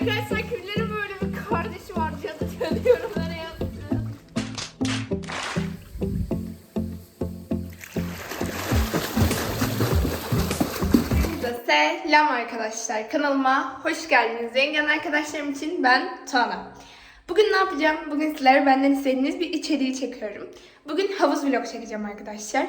Arkadaşlar kimlerin böyle bir kardeşi var cadı cadı yorumlara yazın. Selam arkadaşlar. Kanalıma hoş geldiniz. Yengen arkadaşlarım için ben Tuana. Bugün ne yapacağım? Bugün sizlere benden istediğiniz bir içeriği çekiyorum. Bugün havuz vlog çekeceğim arkadaşlar.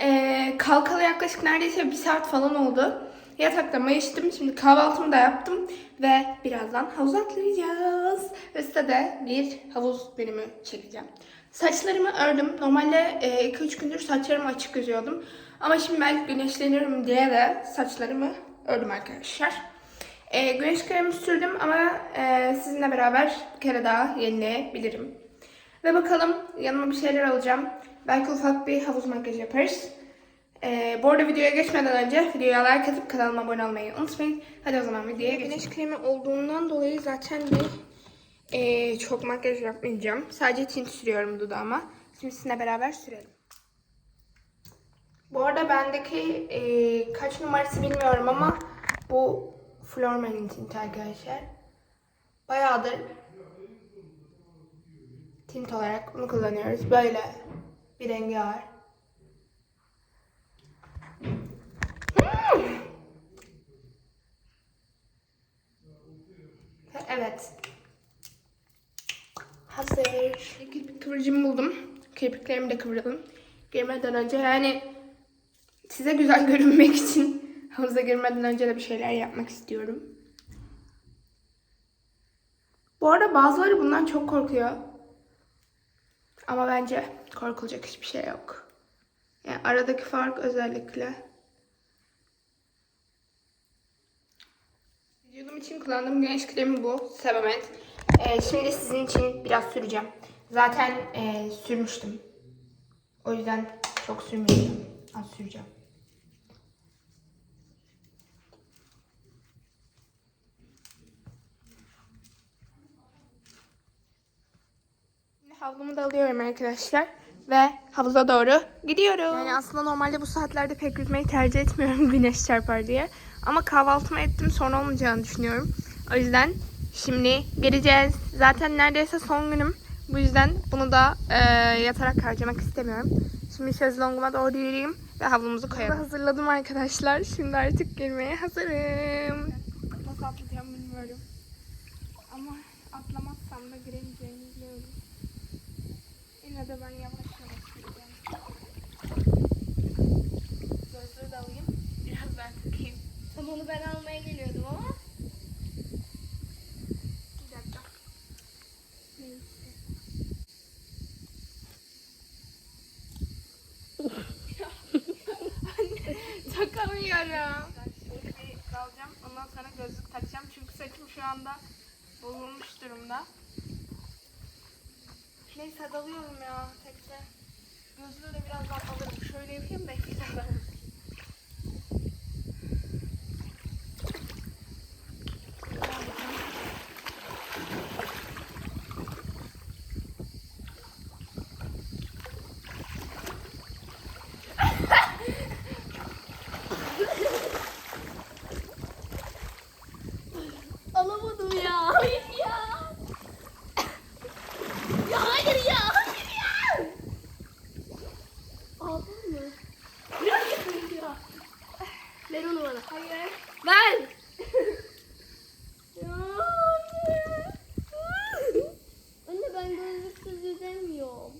Ee, kalkalı yaklaşık neredeyse bir saat falan oldu. Yatakta mayıştım. Şimdi kahvaltımı da yaptım. Ve birazdan havuza atlayacağız. Ve de bir havuz bölümü çekeceğim. Saçlarımı ördüm. Normalde 2-3 gündür saçlarımı açık yüzüyordum. Ama şimdi belki güneşlenirim diye de saçlarımı ördüm arkadaşlar. E, güneş kremi sürdüm ama e, sizinle beraber bir kere daha yenileyebilirim. Ve bakalım yanıma bir şeyler alacağım. Belki ufak bir havuz makyajı yaparız. E, bu arada videoya geçmeden önce videoya like atıp kanalıma abone olmayı unutmayın. Hadi o zaman videoya geçelim. Güneş kremi olduğundan dolayı zaten bir e, çok makyaj yapmayacağım. Sadece tint sürüyorum dudağıma. Şimdi sizinle beraber sürelim. Bu arada bendeki e, kaç numarası bilmiyorum ama bu Florman'in tinti arkadaşlar. Bayağıdır tint olarak bunu kullanıyoruz. Böyle bir rengi var. Evet. Hazır. Kirpik kıvırcımı buldum. Kirpiklerimi de kıvıralım. Girmeden önce yani size güzel görünmek için havuza girmeden önce de bir şeyler yapmak istiyorum. Bu arada bazıları bundan çok korkuyor. Ama bence korkulacak hiçbir şey yok. Yani aradaki fark özellikle. İçin kullandığım güneş kremi bu. Sebamed. Ee, şimdi sizin için biraz süreceğim. Zaten e, sürmüştüm. O yüzden çok sürmeyeceğim. Az süreceğim. Havlumu da alıyorum arkadaşlar. Ve havuza doğru gidiyorum. Yani aslında normalde bu saatlerde pek yüzmeyi tercih etmiyorum güneş çarpar diye. Ama kahvaltımı ettim sonra olmayacağını düşünüyorum. O yüzden şimdi geleceğiz. Zaten neredeyse son günüm. Bu yüzden bunu da e, yatarak harcamak istemiyorum. Şimdi şezlonguma doğru yürüyeyim ve havlumuzu koyalım. Hazırladım arkadaşlar. Şimdi artık girmeye hazırım. Nasıl atlayacağım bilmiyorum. Ama atlamazsam da giremeyeceğimi biliyorum. Yine de ben yavaş yavaş gideceğim. Gözlüğü de alayım. Biraz ben takayım. Tam onu ben almaya geliyordum ama. Bir dakika. Neyse. Takamıyorum. Şimdi bir kalacağım. Ondan sonra gözlük takacağım. Çünkü saçım şu anda bozulmuş durumda. Neyse dalıyorum ya tekte. Gözlüğü de birazdan alırım. Şöyle yapayım da Ver. Anne ben gözlüksüz yüzemiyorum.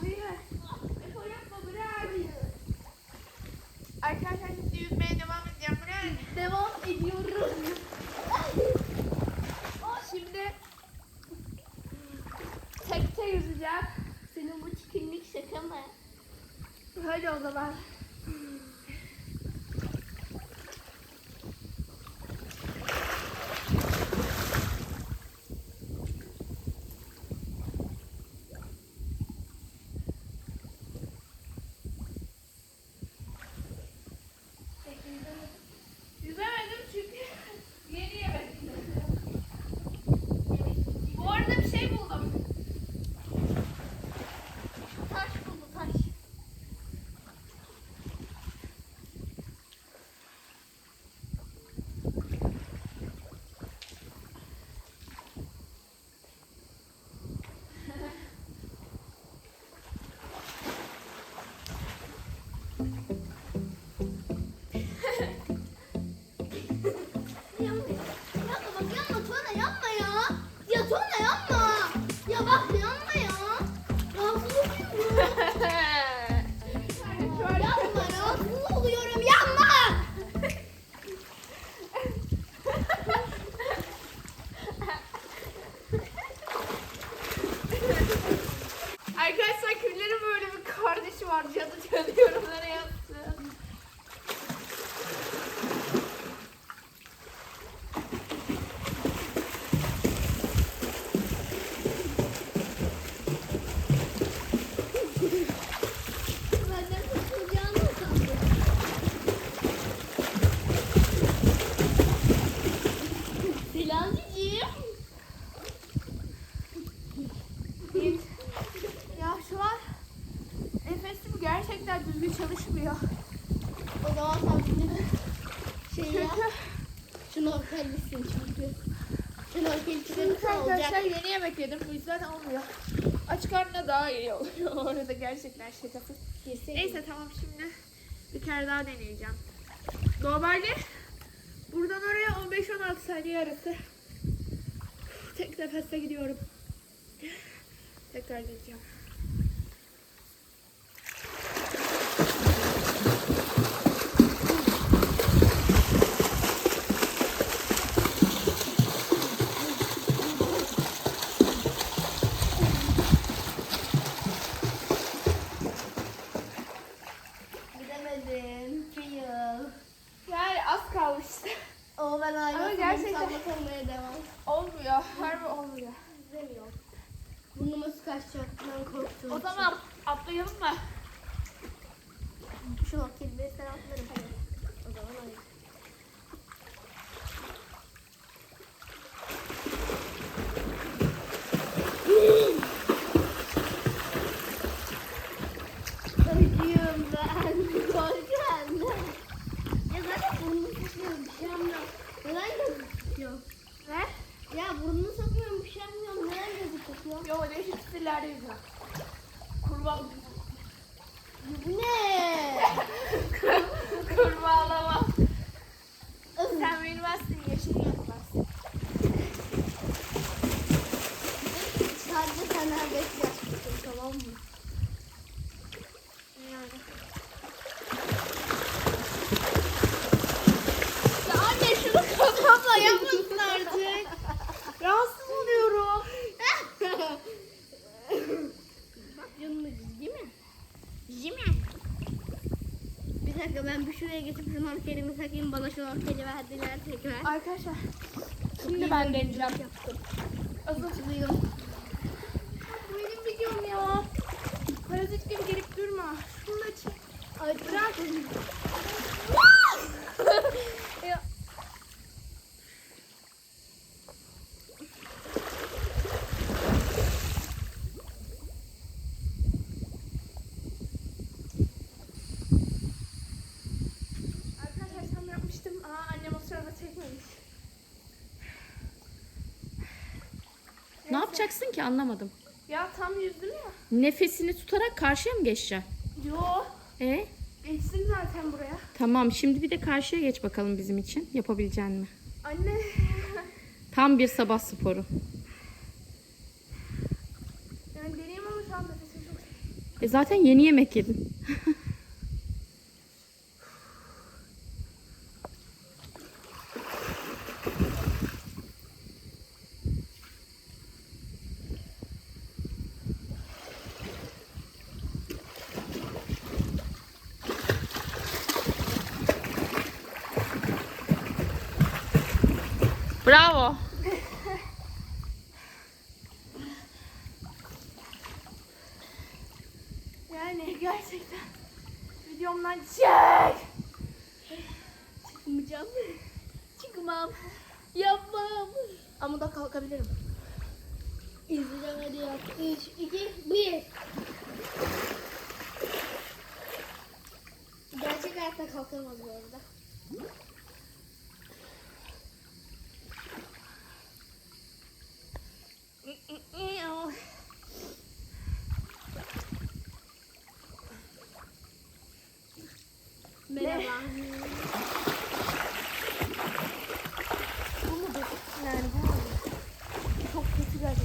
Hayır. Efor yapma bırak. Arkadaşlar şimdi yüzmeye devam edeceğim. Bırak. Devam ediyoruz. şimdi tekte yüzeceğim. Senin bu çikinlik şaka mı? Hadi o zaman. 저는 엄마. Gerçekten düzgün çalışmıyor. O zaman sen şey. Kötü. Şunu okuyabilirsin çünkü. Şunu arkadaşlar olacak. yeni yemek yedim bu yüzden olmuyor. Aç karnına daha iyi oluyor. Orada gerçekten şakasız. Kesin. Neyse tamam şimdi bir kere daha deneyeceğim. Normalde buradan oraya 15-16 saniye arası. Tek nefeste gidiyorum. Tekrar deneyeceğim. Bilemedim. Fail. Yani az kalmıştı. O ben hala Ama gerçekten- olmaya devam. Olmuyor. Harbi olmuyor. İzlemiyorum. Burnuma su kaçacak. Ben korktum. O zaman atlayalım mı? Şu kelimeyi sen atlarım. O zaman hadi. Acıyorum ben. Korkuyorum. Ya zaten burnunu sokuyorum. Bir şey yapmıyorum. Neden gözüküyor? Ne? Ya burnunu sokuyorum. Bir şey yapmıyorum. Neden gözüküyor? Yo stiller yüzüyor. Kurban. Ne? Kurbağalama. Sen bilmezsin yeşil yapmazsın. Sadece senden 5 yaş küçüğüm tamam mı? Yani. Ya anne şunu kafamla yapmasın artık. Rahatsız oluyorum. Bak canımı değil mi? Değil mi? Bir dakika ben bir şuraya geçip şu markerimi takayım bana şu markeri verdiler tekrar. Arkadaşlar şimdi ben deneyeceğim. Yaptım. Bu benim videom ya. Parazit gibi gelip durma. Şunu da çek. Ay bırak. Ya. Arkadaşlar tam yapmıştım. Aa annem o sırada çekmemiş. Ne yapacaksın ki anlamadım. Ya tam yüzdüm ya. Nefesini tutarak karşıya mı geçeceksin? Yo. E Geçtim zaten buraya. tamam şimdi bir de karşıya geç bakalım bizim için. Yapabilecek mi? Anne. Tam bir sabah sporu. Yani deneyim ama şu an nefesim çok E zaten yeni yemek yedin. Bravo. Yani gerçekten videomdan çek. Çıkmayacağım. Çıkmam. Yapmam. Ama da kalkabilirim. İzleyeceğim hadi yap. 3, 2, 1. Gerçek hayatta kalkamaz bu arada. Merhaba. Bu mudur? Yani bu mudur? Çok kötü geldi.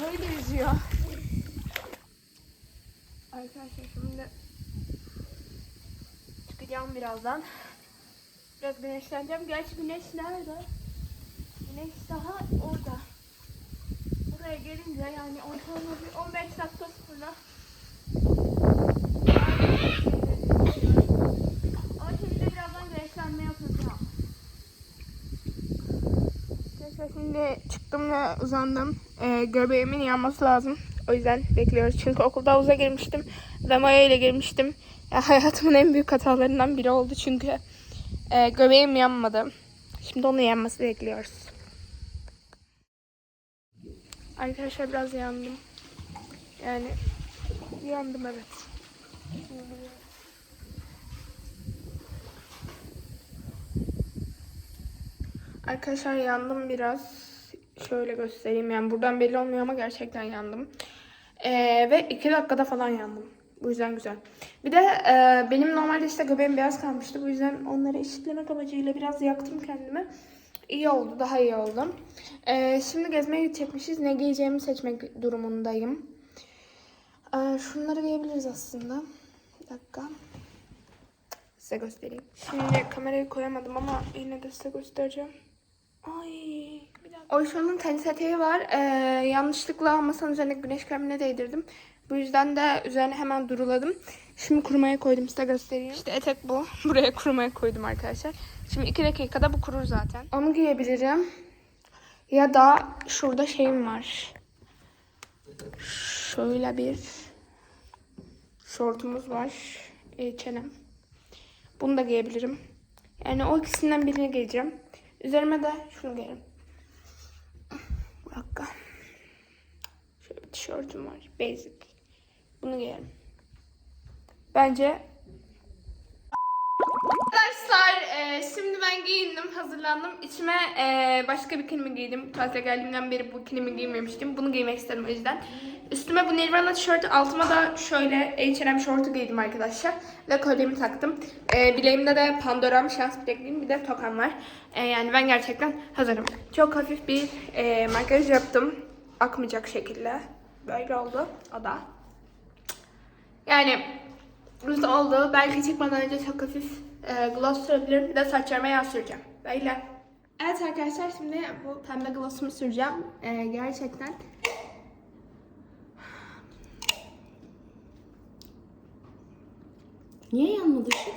Böyle yüzüyor. Arkadaşlar şimdi çıkacağım birazdan. Biraz güneşleneceğim. Gerçi güneş nerede? Güneş daha orada. Buraya gelince yani ortalama bir 15 dakika sonra ama şimdi birazdan güneşlenme yapacağım. Arkadaşlar şimdi çıktım ve uzandım. Ee, göbeğimin yanması lazım. O yüzden bekliyoruz. Çünkü okulda havuza girmiştim. Ve maya ile girmiştim. Ya, hayatımın en büyük hatalarından biri oldu çünkü. E, göbeğim yanmadı. Şimdi onun yanması bekliyoruz. Arkadaşlar biraz yandım. Yani yandım evet. Arkadaşlar yandım biraz. Şöyle göstereyim. Yani buradan belli olmuyor ama gerçekten yandım. Ee, ve iki dakikada falan yandım. Bu yüzden güzel. Bir de e, benim normalde işte göbeğim beyaz kalmıştı. Bu yüzden onları eşitlemek amacıyla biraz yaktım kendimi. İyi oldu. Daha iyi oldu. Ee, şimdi gezmeye gidecekmişiz. Ne giyeceğimi seçmek durumundayım. Ee, şunları giyebiliriz aslında. Bir dakika. Size göstereyim. Şimdi kamerayı koyamadım ama yine de size göstereceğim. Ay. Oyşo'nun tenis eteği var. Ee, yanlışlıkla masanın üzerindeki güneş kremine değdirdim. Bu yüzden de üzerine hemen duruladım. Şimdi kurumaya koydum size göstereyim. İşte etek bu. Buraya kurumaya koydum arkadaşlar. Şimdi iki dakikada bu kurur zaten. Onu giyebilirim. Ya da şurada şeyim var. Şöyle bir şortumuz var. E, çenem. Bunu da giyebilirim. Yani o ikisinden birini giyeceğim. Üzerime de şunu giyerim. Bir dakika. Şöyle bir tişörtüm var. Basic. Bunu giyerim. Bence Arkadaşlar e, şimdi ben giyindim, hazırlandım. İçime e, başka bikinimi giydim. Tatile geldiğimden beri bu bikinimi giymemiştim. Bunu giymek istedim o yüzden. Üstüme bu Nirvana tişörtü, altıma da şöyle H&M şortu giydim arkadaşlar. Ve kolyemi taktım. E, bileğimde de Pandora'm şans bilekliğim bir de tokam var. E, yani ben gerçekten hazırım. Çok hafif bir e, makyaj yaptım. Akmayacak şekilde. Böyle oldu o da. Yani Güzel oldu. Belki çıkmadan önce çok hafif e, gloss sürebilirim. Bir de saçlarıma yağ süreceğim. Böyle. Evet arkadaşlar şimdi bu pembe glossumu süreceğim. E, gerçekten. Niye yanmadı şu?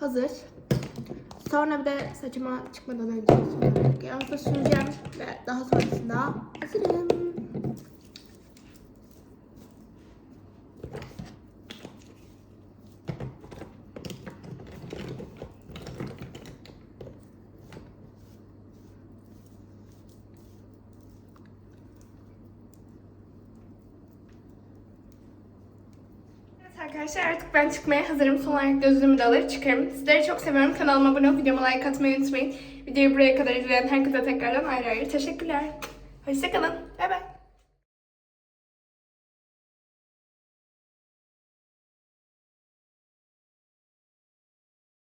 Hazır. Sonra bir de saçıma çıkmadan önce Yağda süreceğim ve daha sonrasında hazırım. Evet arkadaşlar artık ben çıkmaya hazırım. Son olarak gözlüğümü de alır çıkarım. Sizleri çok seviyorum. Kanalıma abone olup videoma like atmayı unutmayın. Videoyu buraya kadar izleyen herkese tekrardan ayrı ayrı teşekkürler. Hoşçakalın.